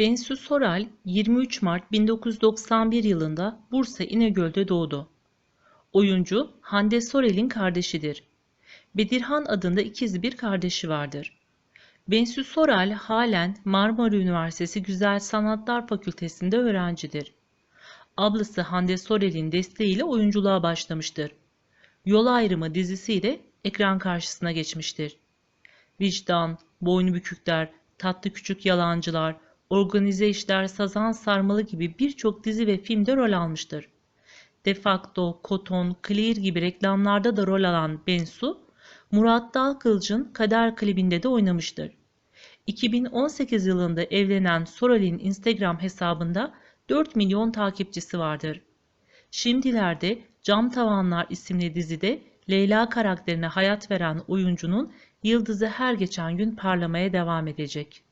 Bensu Soral 23 Mart 1991 yılında Bursa İnegöl'de doğdu. Oyuncu Hande Sorel'in kardeşidir. Bedirhan adında ikiz bir kardeşi vardır. Bensu Soral halen Marmara Üniversitesi Güzel Sanatlar Fakültesinde öğrencidir. Ablası Hande Sorel'in desteğiyle oyunculuğa başlamıştır. Yol Ayrımı dizisiyle ekran karşısına geçmiştir. Vicdan, Boynu Bükükler, Tatlı Küçük Yalancılar, Organize İşler, Sazan Sarmalı gibi birçok dizi ve filmde rol almıştır. Defakto, Koton, Clear gibi reklamlarda da rol alan Bensu, Murat Dalkılıç'ın Kader klibinde de oynamıştır. 2018 yılında evlenen Soral'in Instagram hesabında 4 milyon takipçisi vardır. Şimdilerde Cam Tavanlar isimli dizide Leyla karakterine hayat veren oyuncunun yıldızı her geçen gün parlamaya devam edecek.